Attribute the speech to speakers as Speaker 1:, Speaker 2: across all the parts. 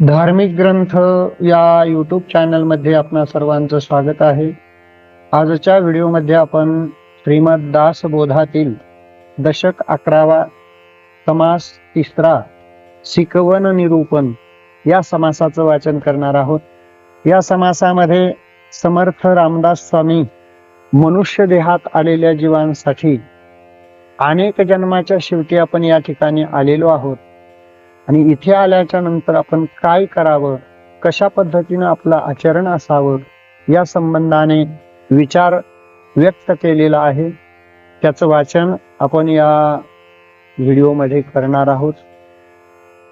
Speaker 1: धार्मिक ग्रंथ या यूट्यूब चॅनलमध्ये आपणा सर्वांचं स्वागत आहे. आजच्या व्हिडिओमध्ये आपण श्रीमद दासबोधातील दशक अकरावा समास तिसरा शिकवण निरूपण या समासाचं वाचन करणार आहोत. या समासामध्ये समर्थ रामदास स्वामी मनुष्य देहात आलेल्या जीवांसाठी अनेक जन्माच्या शेवटी आपण या ठिकाणी आलेलो आहोत. आणि इथे आल्याच्यानंतर आपण काय करावं? कशा पद्धतीनं आपलं आचरण असावं? या संबंधाने विचार व्यक्त केलेला आहे. त्याचं वाचन आपण या व्हिडिओमध्ये करणार आहोत.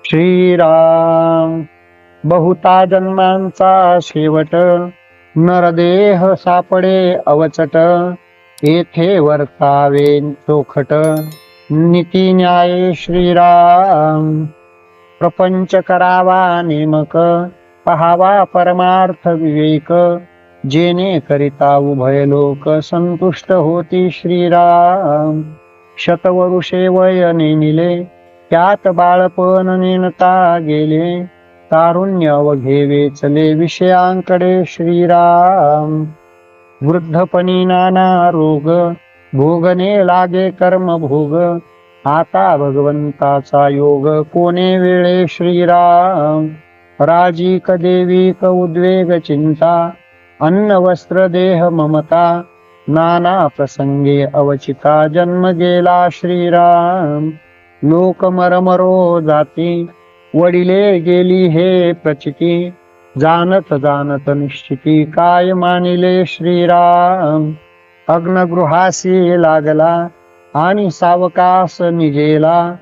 Speaker 1: श्रीराम बहुता जन्मांचा शेवट नरदेह सापडे अवचट येथे वर्तावे चोखट. नीती न्याय श्रीराम. प्रपंच करावा नेमक पहावा परमार्थ विवेक. जेने करिता उभय लोक संतुष्ट होती श्रीराम. शतवरुषे वय नेमिले त्यात बाळपण नेणता गेले. तारुण्य अवघे वेचले विषयांकडे श्रीराम. वृद्धपणी नाना रोग भोगने लागे कर्म भोग आता भगवंताचा योग कोणे वेळे श्रीराम? राजी कदेवी क उद्वेग चिंता अन्न वस्त्र देह ममता नाना प्रसंगे अवचिता जन्म गेला श्रीराम. लोक मरमरो जाती वडिले गेली हे प्रचिती जानत जानत निश्चिती काय मानिले श्रीराम? अग्नगृहासी लागला आणि सावकास निजेला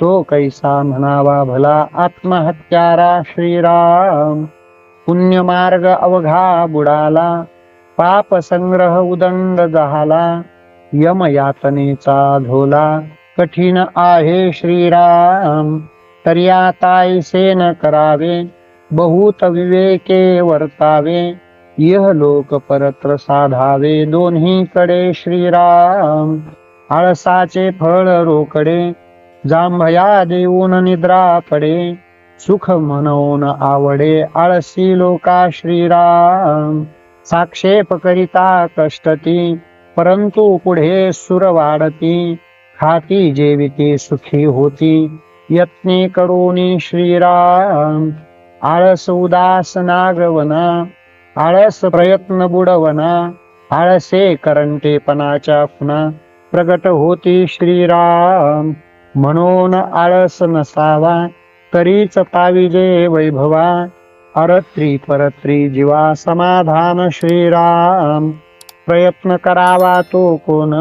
Speaker 1: तो कैसा म्हणावा भला आत्महत्यारा श्रीराम. पुण्यमार्ग अवघा बुडाला पाप संग्रह उदंड झाला यम यातनेचा धोला कठीण आहे श्रीराम. तरी आता न करावे बहुत विवेके वर्तावे यह लोक परत्र साधावे दोन्ही कडे श्रीराम. आळसाचे फळ रोकडे जांभया देऊन निद्रा पडे सुख म्हणून आवडे आळसी लोका श्रीराम. साक्षेप करिता कष्टती परंतु पुढे सुर वाढती खाती जेविती सुखी होती यत्ने करोनी श्रीराम. आळस उदास नागवना आळस प्रयत्न बुडवना आळसे करंटेपणाच्या खुना प्रगट होती श्रीराम. म्हणून आळस नसावा तरीच पाविजे वैभवा. अरत्री परत्री जीवा समाधान श्रीराम. प्रयत्न करावा तो कोण?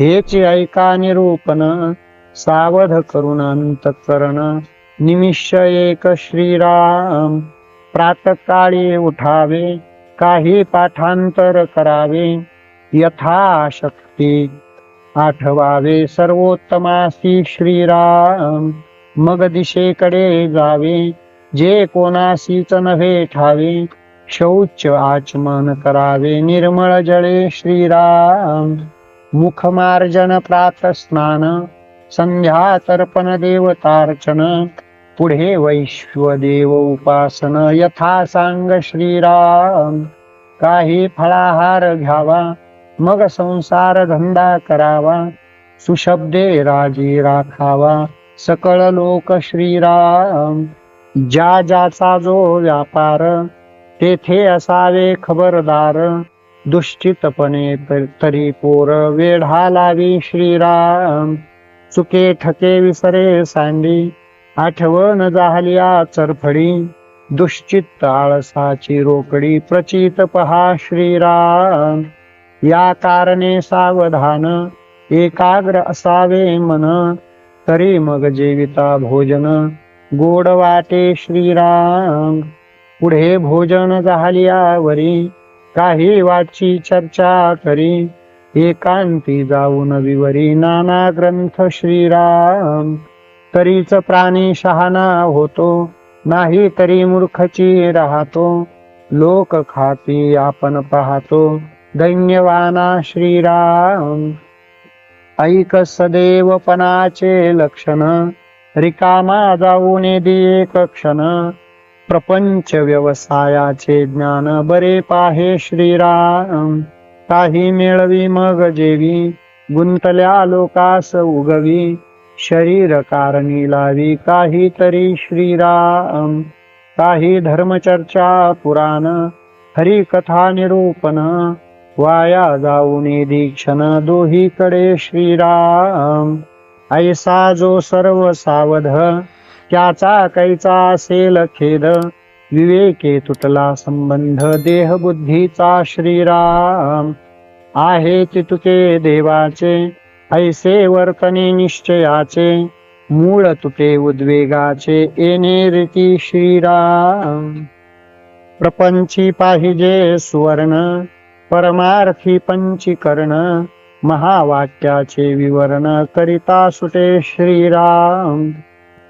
Speaker 1: हेच ऐका निरूपण. सावध करून अंतकरण. निमिष एक श्रीराम. प्रातकाळी उठावे काही पाठांतर करावे. यथाशक्ती आठवावे सर्वोत्तमासी श्रीराम. मग दिशेकडे जावे जे कोणासीच नव्हे ठावे शौच आचमन करावे निर्मळ जळे श्रीराम. मुखमार्जन प्रात स्नान संध्या तर्पण देवतार्चन पुढे वैश्वदेव उपासन यथा सांग श्रीराम. काही फळाहार घ्यावा मग संसार धंदा करावा सुशब्दे राजी राखावा सकळ लोक श्रीराम. ज्या ज्याचा जो व्यापार तेथे असावे खबरदार. दुश्चितपणे तरी पोर वेढा लावी श्रीराम. चुके ठके विसरे सांडी आठवण जाहलिया चरफडी. दुश्चित्त आळसाची रोकडी प्रचित पहा श्रीराम. या कारणे सावधान एकाग्र असावे मन तरी मग जेविता भोजन. गोड वाटे श्रीराम पुढे भोजन झाल्यावरी काही वाटची चर्चा करी एकांती जाऊन विवरी. नाना ग्रंथ श्रीराम तरीच प्राणी शहाणा होतो नाही तरी मूर्खची राहतो. लोक खाती आपण पाहतो. दैन्यवाना श्रीराम। ऐक सदैवपणाचे लक्षण रिकामा जाऊन दिये क्षण प्रपंच व्यवसायाचे ज्ञान बरे पाहे श्रीराम। काही मिळवी मग जेवी गुंतल्या लोकास उगवी। शरीर कारणी लावी काहीतरी श्रीराम। काही धर्मचर्चा पुराण हरिकथा निरूपण। वाया जाऊन दीक्षण दोहीकडे श्रीराम. ऐसा जो सर्व सावध त्याचा कैचा असेल खेद. विवेके तुटला संबंध देह बुद्धीचा श्रीराम. आहे तितुके देवाचे ऐसे वर्तने निश्चयाचे. मूळ तुटे उद्वेगाचे येणे रीती श्रीराम. प्रपंची पाहिजे सुवर्ण परमार्थी पंचीकरण महावाक्याचे विवरण करिता सुटे श्रीराम.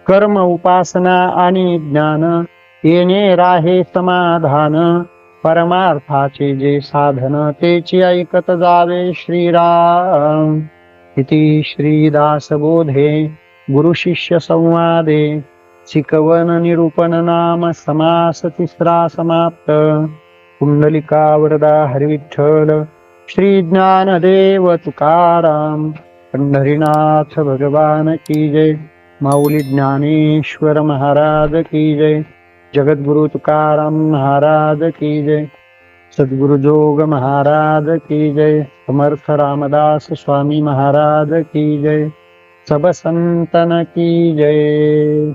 Speaker 1: कर्म उपासना आणि ज्ञान येणे राहे समाधान. परमार्थाचे जे साधन तेची ऐकत जावे श्रीराम. इति श्रीदासबोधे गुरुशिष्य संवादे. शिकवन निरूपण नाम समास तिसरा समाप्त. कुंडलिका वरदा हरिविठ्ठल श्री ज्ञानदेव तुकाराम पंढरीनाथ भगवान की जय माऊली ज्ञानेश्वर महाराज की जय जगद्गुरु तुकाराम महाराज की जय सद्गुरु जोग महाराज की जय समर्थ रामदास स्वामी महाराज की जय सब संतन की जय।